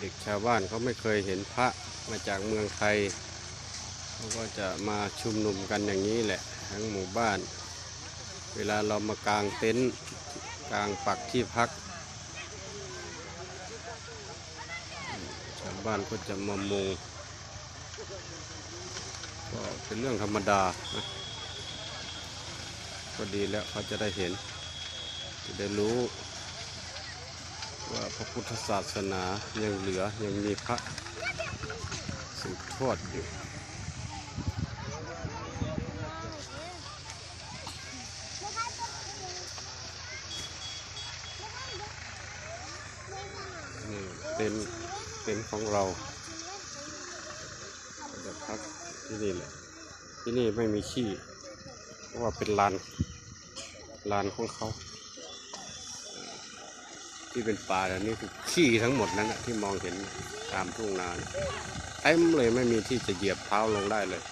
เด็กชาวบ้านเขาไม่เคยเห็นพระมาจากเมืองไทยเขาก็จะมาชุมนุมกันอย่างนี้แหละทั้งหมู่บ้าน เวลาเรามากางเต็นท์กางปักที่พัก ชาวบ้านก็จะมามุงก็เป็นเรื่องธรรมดานะก็ดีแล้วเขาจะได้เห็น จะได้รู้ พระพุทธศาสนายังเหลือยังมีพระสืบทอดอยู่นี่เป็นเป็นของเราเราจะพักที่นี่แหละที่นี่ไม่มีขี้เพราะว่าเป็นลานลานของเขา ที่เป็นป่าอันนี้คือขี้ทั้งหมดนั้นนะที่มองเห็นตามทุ่งนาเนี่ยเต็มเลยไม่มีที่จะเหยียบเท้าลงได้เลย